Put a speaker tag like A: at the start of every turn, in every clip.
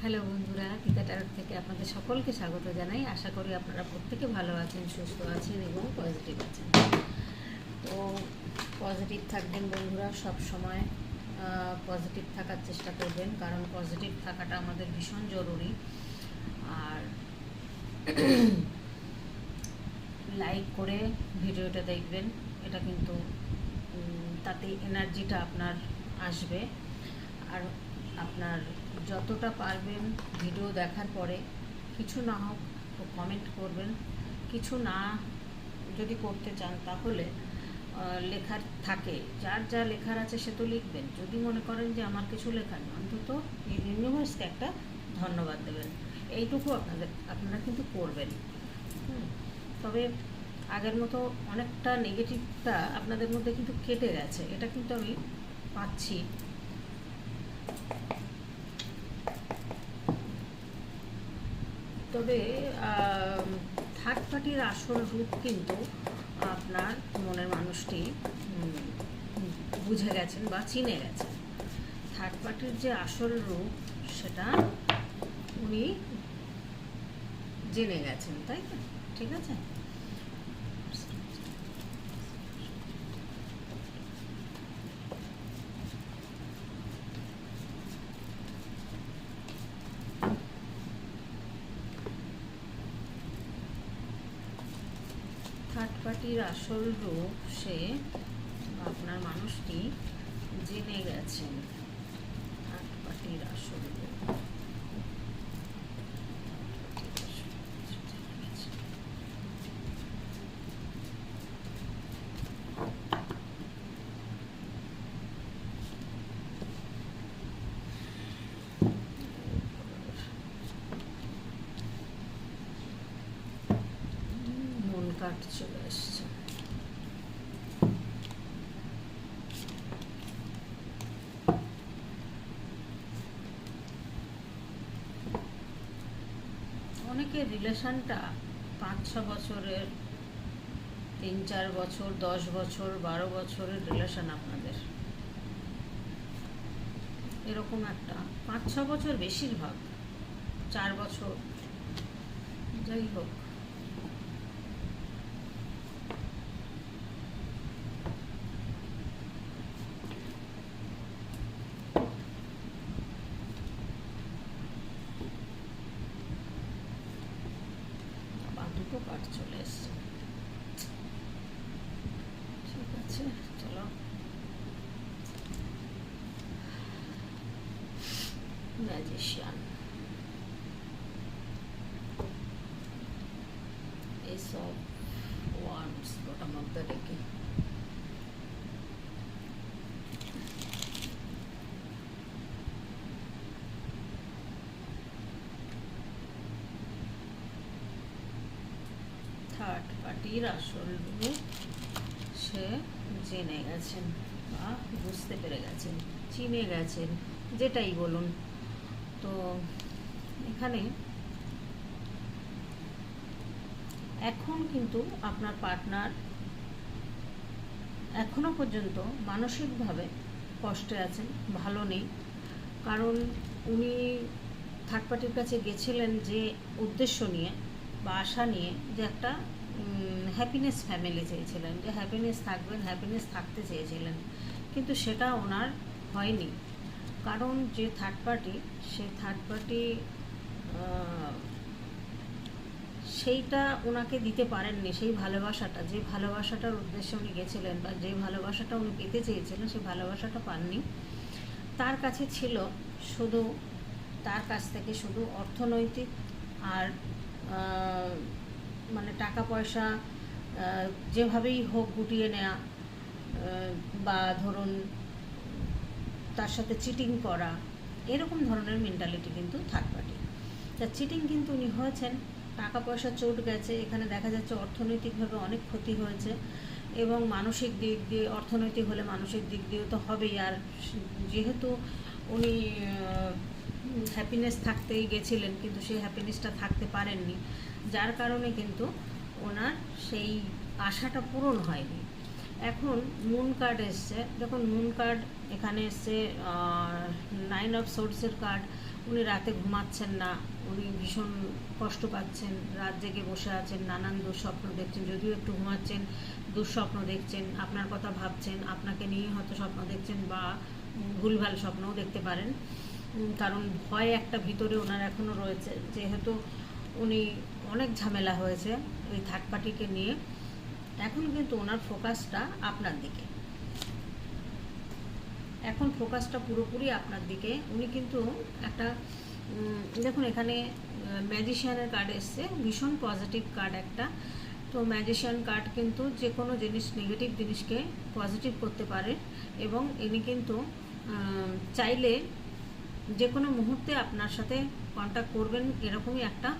A: Hello বন্ধুরা tarot থেকে আপনাদের সকলকে স্বাগত জানাই। আশা করি আপনারা প্রত্যেকে ভালো আছেন, সুস্থ আছেন এবং পজিটিভ আছেন। তো পজিটিভ থাকবেন বন্ধুরা সব সময়। পজিটিভ থাকার চেষ্টা করবেন, কারণ পজিটিভ থাকাটা আমাদের ভীষণ জরুরি। আর লাইক করে ভিডিওটা দেখবেন, এটা কিন্তু তাতে এনার্জিটা আপনার আসবে। আর আপনার যতটা পারবেন ভিডিও দেখার পরে কিছু না হোক কমেন্ট করবেন। কিছু না যদি করতে চান তাহলে লেখার থাকে। যার যা লেখার আছে সে তো লিখবেন। যদি মনে করেন যে আমার কিছু লেখার নেই, অন্তত ইউনিভার্সকে একটা ধন্যবাদ দেবেন। এইটুকু আপনাদের, আপনারা কিন্তু করবেন। তবে আগের মতো অনেকটা নেগেটিভটা আপনাদের মধ্যে কিন্তু কেটে গেছে। এটা কিন্তু আমি পাচ্ছি। তবে থার্ড পার্টির আসল রূপ কিন্তু আপনার মনের মানুষটি বুঝে গেছেন বা চিনে গেছেন। থার্ড পার্টির যে আসল রূপ, সেটা উনি জেনে গেছেন, তাই তো? ঠিক আছে? পার্টির আসল রূপ সে আপনার মানুষটি জেনে গেছেন। পার্টির আসল রূপ। মন রিলেশানটা রিলেশনটা পাঁচ, ছ বছরের, তিন, চার বছর, দশ বছর, বারো বছরের রিলেশান আপনাদের। এরকম একটা পাঁচ, ছ বছর বেশিরভাগ, চার বছর, যাই হোক আবার দুটো কাঠ চলে এসছে ঠিক আছে চলো ম্যাজিশিয়ান এইসব ওয়ান্ডস ওটার মধ্যে রেখে থার্ড পার্টির আসল সে জেনে গেছেন বা বুঝতে পেরে গেছেন, চিনে গেছেন, যেটাই বলুন। তো এখানে এখন কিন্তু আপনার পার্টনার এখনও পর্যন্ত মানসিকভাবে কষ্টে আছেন, ভালো নেই। কারণ উনি থার্ড পার্টির কাছে গেছিলেন যে উদ্দেশ্য নিয়ে বা আশা নিয়ে যে একটা হ্যাপিনেস ফ্যামিলি চেয়েছিলেন, যে হ্যাপিনেস থাকবেন হ্যাপিনেস থাকতে চেয়েছিলেন। কিন্তু সেটা ওনার হয়নি। কারণ যে থার্ড পার্টি সে থার্ড পার্টি সেইটা ওনাকে দিতে পারেননি, সেই ভালোবাসাটা। যে ভালোবাসাটার উদ্দেশ্যে উনি গেছিলেন বা যে ভালোবাসাটা উনি পেতে চেয়েছিলেন, সেই ভালোবাসাটা পাননি। তার কাছে ছিল শুধু, তার কাছ থেকে শুধু অর্থনৈতিক আর মানে টাকা পয়সা যেভাবেই হোক গুটিয়ে নেওয়া বা ধরুন তার সাথে চিটিং করা, এরকম ধরনের মেন্টালিটি কিন্তু থার্ড পার্টি তা চিটিং কিন্তু উনি হয়েছেন টাকা পয়সা চোট গেছে, এখানে দেখা যাচ্ছে অর্থনৈতিকভাবে অনেক ক্ষতি হয়েছে এবং মানসিক দিক দিয়ে, অর্থনৈতিক হলে মানসিক দিক দিয়েও তো হবেই। আর যেহেতু উনি হ্যাপিনেস থাকতেই গেছিলেন, কিন্তু সেই হ্যাপিনেসটা থাকতে পারেননি, যার কারণে কিন্তু ওনার সেই আশাটা পূরণ হয়নি। এখন মুন কার্ড এসছে। দেখুন মুন কার্ড এখানে এসছে নাইন অফ সোর্সের কার্ড উনি রাতে ঘুমাচ্ছেন না। উনি ভীষণ কষ্ট পাচ্ছেন, রাত জেগে বসে আছেন, নানান দুঃস্বপ্ন দেখছেন, যদিও একটু ঘুমাচ্ছেন, দুঃস্বপ্ন দেখছেন, আপনার কথা ভাবছেন, আপনাকে নিয়ে হয়তো স্বপ্ন দেখছেন বা ভুলভাল স্বপ্নও দেখতে পারেন। কারণ ভয় একটা ভিতরে ওনার এখনও রয়েছে, যেহেতু উনি অনেক ঝামেলা হয়েছে ওই থার্ড পার্টিকে নিয়ে। এখন কিন্তু ওনার ফোকাসটা আপনার দিকে। এখন ফোকাসটা পুরোপুরি আপনার দিকে। উনি কিন্তু একটা দেখুন, এখানে ম্যাজিশিয়ানের কার্ড এসছে। ভীষণ পজিটিভ কার্ড একটা। তো ম্যাজিশিয়ান কার্ড কিন্তু যে কোনো জিনিস নেগেটিভ জিনিসকে পজিটিভ করতে পারে এবং ইনি কিন্তু চাইলে যে কোনো মুহূর্তে আপনার সাথে কন্ট্যাক্ট করবেন, এরকমই একটা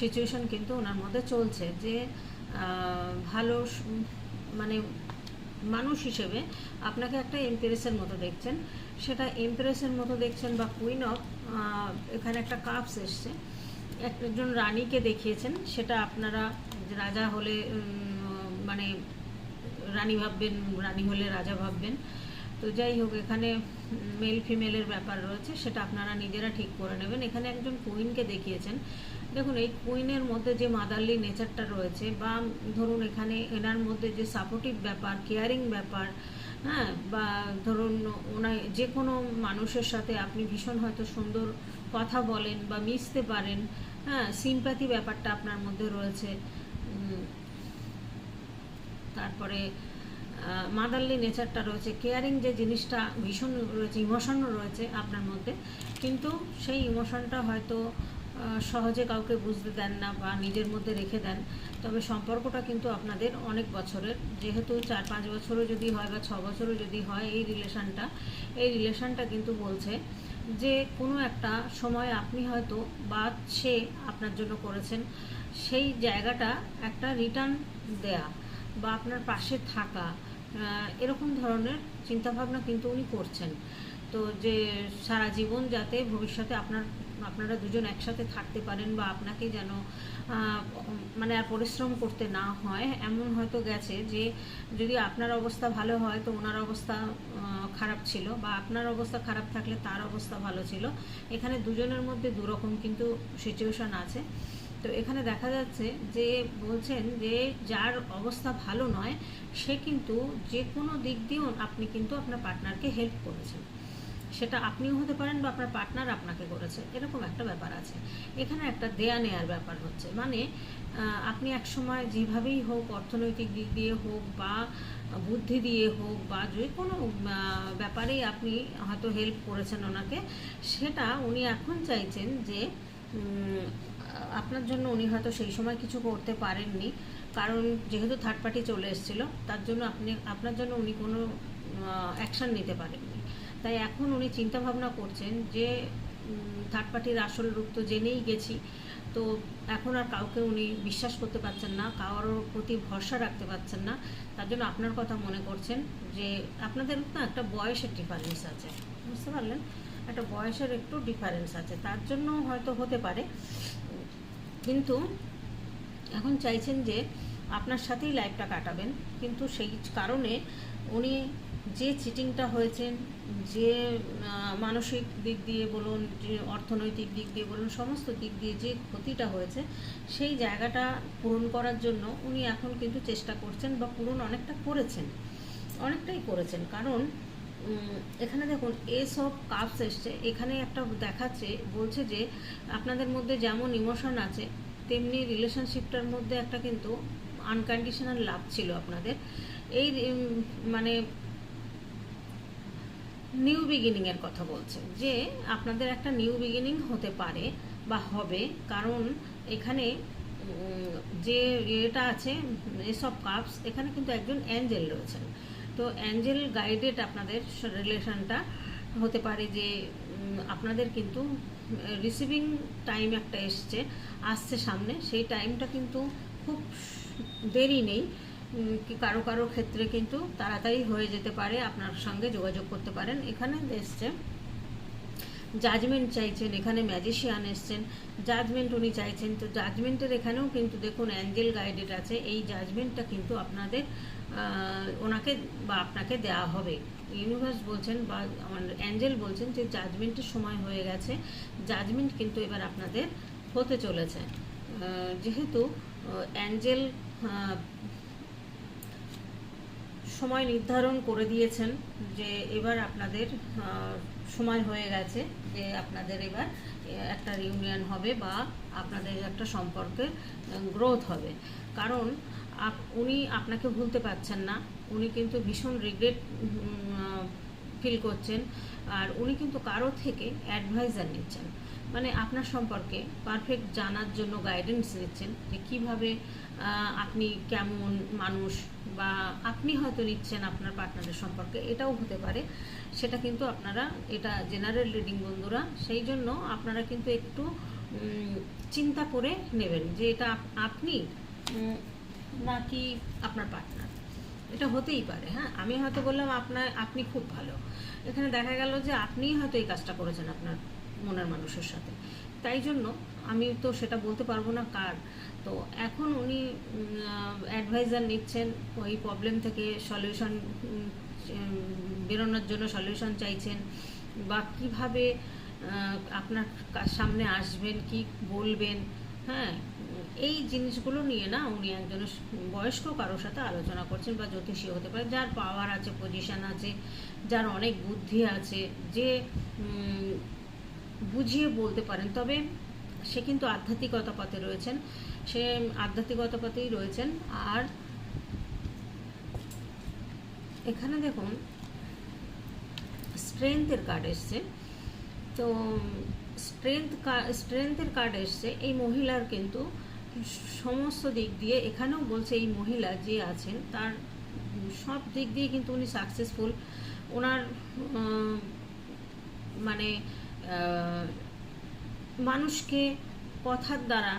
A: সিচুয়েশন কিন্তু ওনার মধ্যে চলছে যে ভালো মানে মানুষ হিসেবে আপনাকে একটা এমপ্রেসের মতো দেখছেন। সেটা এমপ্রেসের মতো দেখছেন বা কুইন অফ এখানে একটা কাপস এসছে। একজন রানীকে দেখিয়েছেন, সেটা আপনারা রাজা হলে মানে রানী ভাববেন, রানী হলে রাজা ভাববেন। তো যাই হোক, এখানে মেল ফিমেলের ব্যাপার রয়েছে, সেটা আপনারা নিজেরা ঠিক করে নেবেন। এখানে একজন কুইনকে দেখিয়েছেন। দেখুন, এই কুইনের মধ্যে যে মাদারলি নেচারটা রয়েছে, বা ধরুন, এখানে এনার মধ্যে যে সাপোর্টিভ ব্যাপার কেয়ারিং ব্যাপার হ্যাঁ বা ধরুন ওনার যে কোনো মানুষের সাথে আপনি ভীষণ হয়তো সুন্দর কথা বলেন বা মিশতে পারেন হ্যাঁ সিম্প্যাথি ব্যাপারটা আপনার মধ্যে রয়েছে। তারপরে মাদারলি নেচারটা রয়েছে কেয়ারিং যে জিনিসটা ভীষণ রয়েছে ইমোশনও রয়েছে আপনার মধ্যে। কিন্তু সেই ইমোশনটা হয়তো সহজে কাউকে বুঝতে দেন না বা নিজের মধ্যে রেখে দেন, তবে সম্পর্কটা কিন্তু আপনাদের অনেক বছরের। যেহেতু চার পাঁচ বছরও যদি হয় বা ছ বছরও যদি হয় এই রিলেশনটা এই রিলেশনটা কিন্তু বলছে যে কোনো একটা সময় আপনি হয়তো বা সে আপনার জন্য করেছেন, সেই জায়গাটা একটা রিটার্ন দেয়া বা আপনার পাশে থাকা এরকম ধরনের চিন্তাভাবনা কিন্তু উনি করছেন। তো যে সারা জীবন যাতে ভবিষ্যতে আপনার আপনারা দুজন একসাথে থাকতে পারেন বা আপনাকে যেন মানে আর পরিশ্রম করতে না হয়, এমন হয়তো গেছে যে যদি আপনার অবস্থা ভালো হয় তো ওনার অবস্থা খারাপ ছিল বা আপনার অবস্থা খারাপ থাকলে তার অবস্থা ভালো ছিল। এখানে দুজনের মধ্যে দুরকম কিন্তু সিচুয়েশন আছে। তো এখানে দেখা যাচ্ছে যে বলছেন যে যার অবস্থা ভালো নয়, সে কিন্তু যে কোনো দিক দিয়েও আপনি কিন্তু আপনার পার্টনারকে হেল্প করেছেন। সেটা আপনিও হতে পারেন বা আপনার পার্টনার আপনাকে করেছে, এরকম একটা ব্যাপার আছে। এখানে একটা দেয়া নেয়ার ব্যাপার হচ্ছে। মানে আপনি এক সময় যেভাবেই হোক অর্থনৈতিক দিক দিয়ে হোক বা বুদ্ধি দিয়ে হোক বা যে কোনো ব্যাপারেই আপনি হয়তো হেল্প করেছেন ওনাকে, সেটা উনি এখন চাইছেন যে আপনার জন্য উনি হয়তো সেই সময় কিছু করতে পারেননি। কারণ যেহেতু থার্ড পার্টি চলে এসেছিল, তার জন্য আপনি, আপনার জন্য উনি কোনো অ্যাকশন নিতে পারেননি। তাই এখন উনি চিন্তা ভাবনা করছেন যে থার্ড পার্টির আসল রূপ তো জেনেই গেছি। তো এখন আর কাউকে উনি বিশ্বাস করতে পারছেন না, কারোর প্রতি ভরসা রাখতে পারছেন না। তার জন্য আপনার কথা মনে করছেন যে, আপনাদের না একটা বয়সের ডিফারেন্স আছে। বুঝতে পারলেন? একটা বয়সের একটু ডিফারেন্স আছে। তার জন্য হয়তো হতে পারে। কিন্তু এখন চাইছেন যে, আপনার সাথেই লাইফটা কাটাবেন। কিন্তু সেই কারণে উনি যে চিটিংটা হয়েছেন যে মানসিক দিক দিয়ে বলুন, যে, অর্থনৈতিক দিক দিয়ে বলুন, সমস্ত দিক দিয়ে যে ক্ষতিটা হয়েছে, সেই জায়গাটা পূরণ করার জন্য উনি এখন কিন্তু চেষ্টা করছেন বা পূরণ অনেকটা করেছেন। অনেকটাই করেছেন। কারণ এখানে দেখুন এস অফ কাপস এসছে। এখানে একটা দেখাচ্ছে, বলছে যে, আপনাদের মধ্যে যেমন ইমোশন আছে, তেমনি রিলেশনশিপটার মধ্যে একটা কিন্তু আনকন্ডিশনাল লাভ ছিল আপনাদের। এই মানে নিউ বিগিনিংয়ের কথা বলছে, যে আপনাদের একটা নিউ বিগিনিং হতে পারে বা হবে, কারণ এখানে যে ইয়েটা আছে এসব কাপস এখানে কিন্তু একজন অ্যাঞ্জেল রয়েছেন। তো অ্যাঞ্জেল গাইডেড আপনাদের রিলেশনটা হতে পারে যে আপনাদের কিন্তু রিসিভিং টাইম একটা এসছে, আসছে সামনে, সেই টাইমটা কিন্তু খুব দেরি নেই। কি কারও কারও ক্ষেত্রে কিন্তু তাড়াতাড়ি হয়ে যেতে পারে, আপনার সঙ্গে যোগাযোগ করতে পারেন। এখানে এসছে জাজমেন্ট চাইছেন, এখানে ম্যাজিশিয়ান এসছেন। জাজমেন্ট উনি চাইছেন। তো জাজমেন্টের এখানেও কিন্তু দেখুন অ্যাঞ্জেল গাইডেড আছে, এই জাজমেন্টটা কিন্তু আপনাদের ওনাকে বা আপনাকে দেওয়া হবে। ইউনিভার্স বলছেন বা আমার অ্যাঞ্জেল বলছেন যে জাজমেন্টের সময় হয়ে গেছে, জাজমেন্ট কিন্তু এবার আপনাদের হতে চলেছে। যেহেতু অ্যাঞ্জেল সময় নির্ধারণ করে দিয়েছেন যে এবার আপনাদের সময় হয়ে গেছে যে আপনাদের এবার একটা রিউনিয়ন হবে বা আপনাদের একটা সম্পর্কের গ্রোথ হবে। কারণ আপ- উনি আপনাকে ভুলতে পারছেন না, উনি কিন্তু ভীষণ রিগ্রেট ফিল করছেন, আর উনি কিন্তু কারও থেকে অ্যাডভাইজার নিচ্ছেন। মানে আপনার সম্পর্কে পারফেক্ট জানার জন্য গাইডেন্স নিচ্ছেন যে কীভাবে আপনি কেমন মানুষ বা আপনি হয়তো নিচ্ছেন আপনার পার্টনারের সম্পর্কে, এটাও হতে পারে। সেটা কিন্তু আপনারা, এটা জেনারেল রিডিং বন্ধুরা, সেই জন্য আপনারা কিন্তু একটু চিন্তা করে নেবেন যে এটা আপনি নাকি আপনার পার্টনার এটা হতেই পারে হ্যাঁ? আমি হয়তো বললাম আপনার, আপনি খুব ভালো। এখানে দেখা গেল যে আপনিই হয়তো এই কাজটা করেছেন আপনার মনের মানুষের সাথে। তাই জন্য আমি তো সেটা বলতে পারব না কার। তো এখন উনি অ্যাডভাইজার নিচ্ছেন, ওই প্রবলেম থেকে সলিউশন বেরোনোর জন্য সলিউশন চাইছেন। বা কীভাবে আপনার সামনে আসবেন, কি বলবেন হ্যাঁ? এই জিনিসগুলো নিয়ে না উনি একজন বয়স্ক কারোর সাথে আলোচনা করছেন বা জ্যোতিষী হতে পারে, যার পাওয়ার আছে পজিশন আছে, যার অনেক বুদ্ধি আছে, যে বুঝিয়ে বলতে পারেন। তবে সে কিন্তু আধ্যাত্মিকতা পথে রয়েছেন। সে আধ্যাত্মিকতা পথেই রয়েছেন। আর এখানে দেখুন স্ট্রেংথের কার্ড এসছে। তো স্ট্রেংথ স্ট্রেংথের কার্ড এসছে। এই মহিলার কিন্তু সমস্ত দিক দিয়ে, এখানেও বলছে এই মহিলা যে আছেন, তার সব দিক দিয়ে কিন্তু উনি সাকসেসফুল ওনার মানে মানুষকে কথার দ্বারা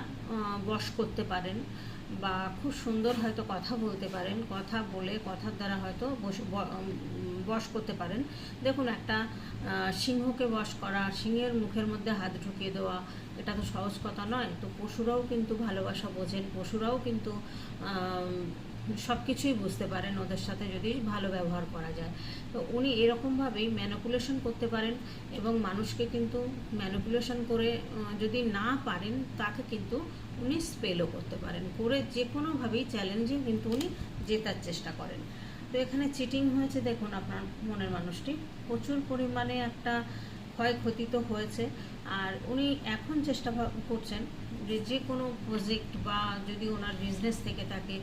A: বশ করতে পারেন বা খুব সুন্দর হয়তো কথা বলতে পারেন, কথা বলে কথার দ্বারা হয়তো বশ বশ করতে পারেন। দেখুন, একটা সিংহকে বশ করা, সিংহের মুখের মধ্যে হাত ঢুকিয়ে দেওয়া, এটা তো সহজ কথা নয়। তো পশুরাও কিন্তু ভালোবাসা বোঝেন, পশুরাও কিন্তু সব কিছুই বুঝতে পারেন, ওদের সাথে যদি ভালো ব্যবহার করা যায়। তো উনি এরকমভাবেই ম্যানিপুলেশন করতে পারেন এবং মানুষকে কিন্তু ম্যানিপুলেশন করে যদি না পারেন, তাকে কিন্তু উনি স্পেলও করতে পারেন। করে যে কোনোভাবেই চ্যালেঞ্জে কিন্তু উনি জেতার চেষ্টা করেন। তো এখানে চিটিং হয়েছে, দেখুন আপনার মনের মানুষটি। প্রচুর পরিমাণে একটা ক্ষয়ক্ষতি তো হয়েছে। আর উনি এখন চেষ্টা করছেন যে যে কোনো প্রজেক্ট বা যদি ওনার বিজনেস থেকে থাকে,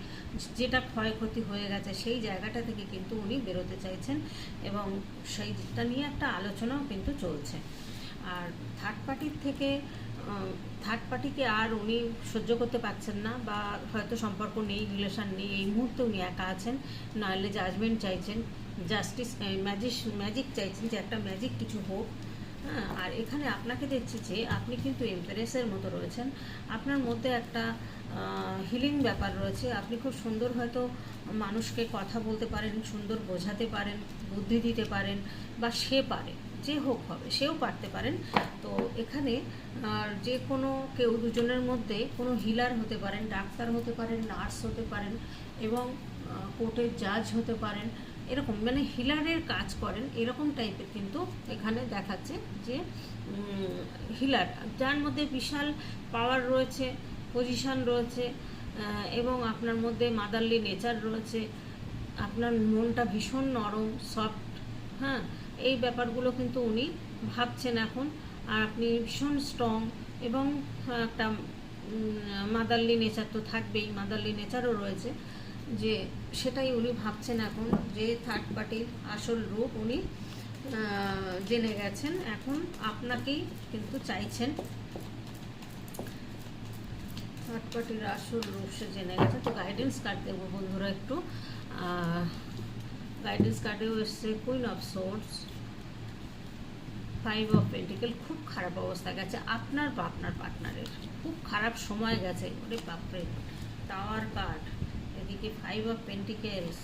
A: যেটা ক্ষয়ক্ষতি হয়ে গেছে সেই জায়গাটা থেকে কিন্তু উনি বেরোতে চাইছেন এবং সেইটা নিয়ে একটা আলোচনাও কিন্তু চলছে। আর থার্ড পার্টির থেকে থার্ড পার্টিকে আর উনি সহ্য করতে পারছেন না বা হয়তো সম্পর্ক নেই রিলেশান নেই, এই মুহূর্তে উনি একা আছেন নাহলে জাজমেন্ট চাইছেন জাস্টিস ম্যাজিক ম্যাজিক চাইছেন যে একটা ম্যাজিক কিছু হোক। হ্যাঁ আর এখানে আপনাকে দেখছি যে আপনি কিন্তু এমপ্রেসের মতো রয়েছেন। আপনার মধ্যে একটা হিলিং ব্যাপার রয়েছে। আপনি খুব সুন্দর হয়তো মানুষকে কথা বলতে পারেন, সুন্দর বোঝাতে পারেন, বুদ্ধি দিতে পারেন বা সে পারে, যে হোক হবে, সেও পারতে পারেন। তো এখানে যে কোনো কেউ দুজনের মধ্যে কোনো হিলার হতে পারেন, ডাক্তার হতে পারেন নার্স হতে পারেন এবং কোর্টের জাজ হতে পারেন। এরকম মানে হিলারের কাজ করেন এরকম টাইপের কিন্তু এখানে দেখাচ্ছে যে হিলার, যার মধ্যে বিশাল পাওয়ার রয়েছে পজিশন রয়েছে এবং আপনার মধ্যে মাদারলি নেচার রয়েছে, আপনার মনটা ভীষণ নরম সফট হ্যাঁ এই ব্যাপারগুলো কিন্তু উনি ভাবছেন এখন, আর আপনি ভীষণ স্ট্রং এবং একটা মাদারলি নেচার তো থাকবেই মাদারলি নেচারও রয়েছে। যে সেটাই উনি ভাবছেন এখন, যে থার্ড পার্টির আসল রূপ উনি জেনে গেছেন। এখন আপনাকেই কিন্তু চাইছেন থার্ড পার্টির আসল রূপ সে জেনে গেছে। তো গাইডেন্স কার্ড দেবো বন্ধুরা একটু। গাইডেন্স কার্ডেও এসছে queen of swords five of pentacle খুব খারাপ অবস্থা গেছে। আপনার বা আপনার পার্টনারের খুব খারাপ সময় গেছে। ওরে বাপরে টাওয়ার কার্ড এদিকে five of pentacles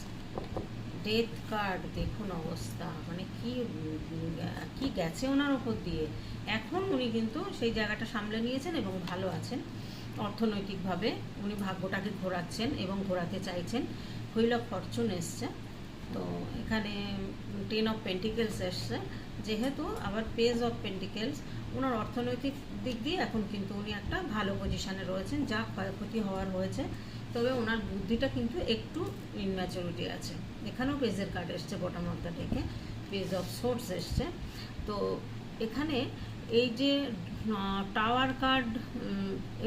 A: death card দেখুন অবস্থা। মানে কি কি গেছে ওনার ওপর দিয়ে? এখন উনি কিন্তু সেই জায়গাটা সামলে নিয়েছেন এবং ভালো আছেন। অর্থনৈতিকভাবে উনি ভাগ্যটাকে ঘোরাচ্ছেন এবং ঘোরাতে চাইছেন। হুইল ফরচুন এসছে। তো এখানে টেন অফ পেন্টিকেলস এসছে। যেহেতু আবার পেজ অফ পেন্টিকেলস ওনার অর্থনৈতিক দিক দিয়ে এখন কিন্তু উনি একটা ভালো পজিশানে রয়েছেন। যা ক্ষয়ক্ষতি হওয়ার হয়েছে। তবে ওনার বুদ্ধিটা কিন্তু একটু ইনম্যাচুরিটি আছে। এখানেও পেজের কার্ড এসছে বটম অফ দ্য ডেকে পেজ অফ সোর্স এসছে। তো এখানে এই যে টাওয়ার কার্ড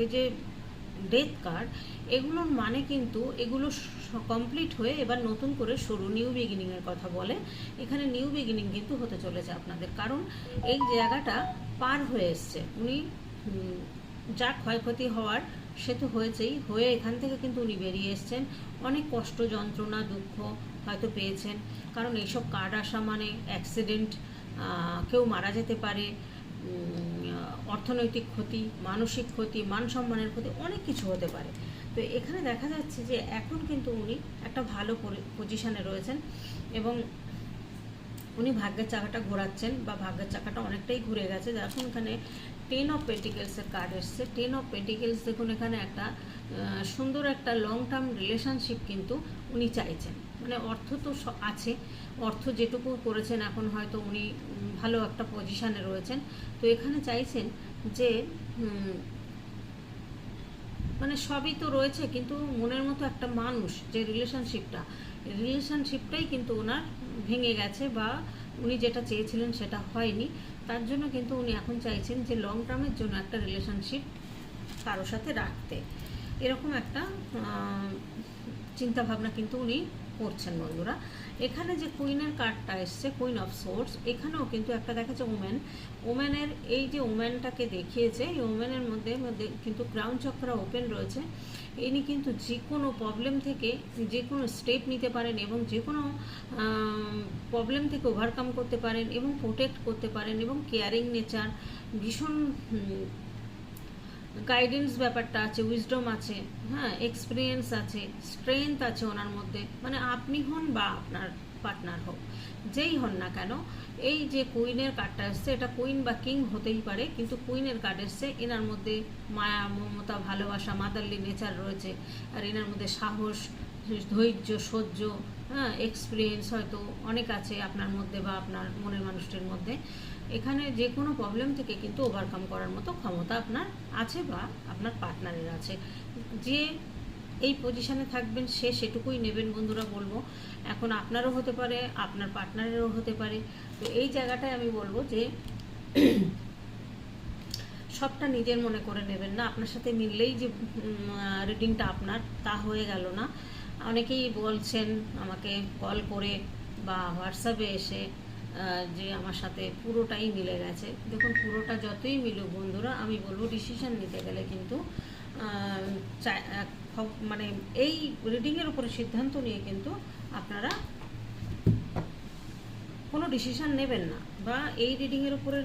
A: এই যে ডেথ কার্ড এগুলোর মানে কিন্তু এগুলো কমপ্লিট হয়ে এবার নতুন করে শুরু নিউ বিগিনিংয়ের কথা বলে। এখানে নিউ বিগিনিং কিন্তু হতে চলেছে আপনাদের। কারণ এই জায়গাটা পার হয়ে এসছে। উনি যা ক্ষয়ক্ষতি হওয়ার সে তো হয়েছেই। হয়ে এখান থেকে কিন্তু উনি বেরিয়ে এসছেন। অনেক কষ্ট, যন্ত্রণা, দুঃখ হয়তো পেয়েছেন। কারণ এইসব কার্ড আসা মানে অ্যাক্সিডেন্ট কেউ মারা যেতে পারে অর্থনৈতিক ক্ষতি, মানসিক ক্ষতি, মান সম্মানের ক্ষতি, অনেক কিছু হতে পারে। তো এখানে দেখা যাচ্ছে যে এখন কিন্তু উনি একটা ভালো পজিশনে রয়েছেন এবং উনি ভাগ্যের চাকাটা ঘোরাচ্ছেন বা ভাগ্যের চাকাটা অনেকটাই ঘুরে গেছে। দেখুন এখানে টেন অফ পেন্টিকেলসের কার্ড এসছে। টেন অফ পেন্টিকেলস দেখুন এখানে একটা সুন্দর একটা লং টার্ম রিলেশনশিপ কিন্তু উনি চাইছেন। মানে অর্থ তো আছে। অর্থ যেটুকু করেছেন এখন হয়তো উনি ভালো একটা পজিশানে রয়েছেন। তো এখানে চাইছেন যে মানে সবই তো রয়েছে, কিন্তু মনের মতো একটা মানুষ যে রিলেশনশিপটা রিলেশনশিপটাই কিন্তু ওনার ভেঙে গেছে বা উনি যেটা চেয়েছিলেন সেটা হয়নি। তার জন্য কিন্তু উনি এখন চাইছেন যে লং টার্মের জন্য একটা রিলেশনশিপ কারোর সাথে রাখতে। এরকম একটা চিন্তাভাবনা কিন্তু উনি করছেন বন্ধুরা। এখানে যে কুইনের কার্ডটা এসছে কুইন অফ সোর্স এখানেও কিন্তু একটা দেখাচ্ছে ওমেন ওমেনের এই যে ওমেনটাকে দেখিয়েছে, এই ওমেনের মধ্যে মধ্যে কিন্তু ক্রাউন চক্র ওপেন রয়েছে। ইনি কিন্তু যে কোনো প্রবলেম থেকে যে কোনো স্টেপ নিতে পারেন এবং যে কোনো প্রবলেম থেকে ওভারকাম করতে পারেন এবং প্রোটেক্ট করতে পারেন এবং কেয়ারিং নেচার ভীষণ গাইডেন্স ব্যাপারটা আছে উইজডম আছে হ্যাঁ এক্সপিরিয়েন্স আছে স্ট্রেংথ আছে ওনার মধ্যে মানে আপনি হন বা আপনার পার্টনার হোক, যেই হন না কেন, এই যে কুইনের কার্ডটা এসছে, এটা কুইন বা কিং হতেই পারে, কিন্তু কুইনের কার্ড এসছে, এনার মধ্যে মায়া, মমতা, ভালোবাসা মাদারলি নেচার রয়েছে, আর এনার মধ্যে সাহস, ধৈর্য, সহ্য হ্যাঁ এক্সপিরিয়েন্স হয়তো অনেক আছে আপনার মধ্যে বা আপনার মনের মানুষটির মধ্যে এখানে যে কোনো প্রবলেম থেকে কিন্তু ওভারকাম করার মতো ক্ষমতা আপনার আছে বা আপনার পার্টনারের আছে। যে এই পজিশানে থাকবেন, সে সেটুকুই নেবেন বন্ধুরা বলব। এখন আপনারও হতে পারে, আপনার পার্টনারেরও হতে পারে। তো এই জায়গাটায় আমি বলব যে সবটা নিজের মনে করে নেবেন না। আপনার সাথে মিললেই যে রিডিংটা আপনার, তা হয়ে গেল না। অনেকেই বলছেন, আমাকে কল করে বা হোয়াটসঅ্যাপে এসে যে আমার সাথে পুরোটাই মিলে গেছে। দেখুন, পুরোটা যতই মিলুক বন্ধুরা, আমি বলব ডিসিশন নিতে গেলে কিন্তু মানে এই রিডিংয়ের উপরে সিদ্ধান্ত নিয়ে কিন্তু আপনারা কোনো ডিসিশন নেবেন না বা এই রিডিংয়ের উপরে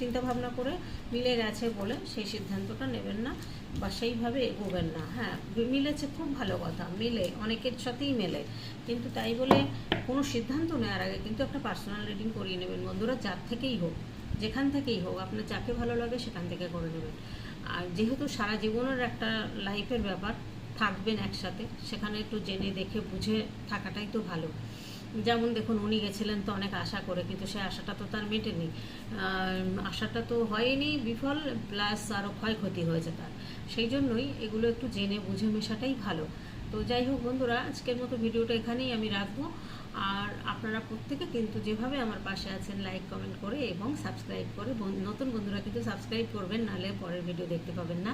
A: চিন্তাভাবনা করে মিলে গেছে বলে সেই সিদ্ধান্তটা নেবেন না। বা সেইভাবে এগোবেন না। হ্যাঁ মিলেছে খুব ভালো কথা, মিলে, অনেকের সাথেই মেলে। কিন্তু তাই বলে কোনো সিদ্ধান্ত নেওয়ার আগে কিন্তু একটা পার্সোনাল রিডিং করিয়ে নেবেন। বন্ধুরা, যার থেকেই হোক, যেখান থেকেই হোক, আপনার যাকে ভালো লাগে সেখান থেকে করে নেবেন। আর যেহেতু সারা জীবনের একটা লাইফের ব্যাপার, থাকবেন একসাথে, সেখানে একটু জেনে দেখে বুঝে থাকাটাই তো ভালো। যেমন দেখুন, উনি গেছিলেন তো অনেক আশা করে, কিন্তু সে আশাটা তো তার মেটেনি। আশাটা তো হয়নি, বিফল প্লাস আরও ক্ষয়ক্ষতি হয়েছে তার। সেই জন্যই এগুলো একটু জেনে বুঝে মেশাটাই ভালো। তো যাই হোক বন্ধুরা, আজকের মতো ভিডিওটা এখানেই আমি রাখব। আর আপনারা প্রত্যেকে কিন্তু যেভাবে আমার পাশে আছেন লাইক কমেন্ট করে এবং সাবস্ক্রাইব করে নতুন বন্ধুরা কিন্তু সাবস্ক্রাইব করবেন, নাহলে পরের ভিডিও দেখতে পাবেন না।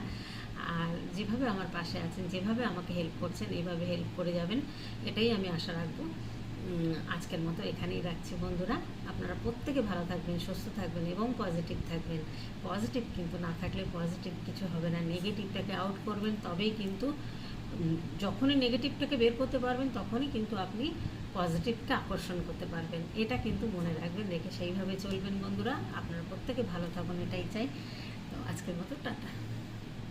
A: আর যেভাবে আমার পাশে আছেন, যেভাবে আমাকে হেল্প করছেন, এইভাবে হেল্প করে যাবেন, এটাই আমি আশা রাখব। আজকের মতো এখানেই রাখছি বন্ধুরা। আপনারা প্রত্যেকে ভালো থাকবেন, সুস্থ থাকবেন এবং পজিটিভ থাকবেন। পজিটিভ কিন্তু না থাকলে পজিটিভ কিছু হবে না। নেগেটিভটাকে আউট করবেন, তবেই কিন্তু যখনই নেগেটিভটাকে বের করতে পারবেন, তখনই কিন্তু আপনি পজিটিভকে আকর্ষণ করতে পারবেন। এটা কিন্তু মনে রাখবেন, রেখে সেইভাবে চলবেন বন্ধুরা। আপনারা প্রত্যেকে ভালো থাকুন, এটাই চাই। তো আজকের মতো টাটা।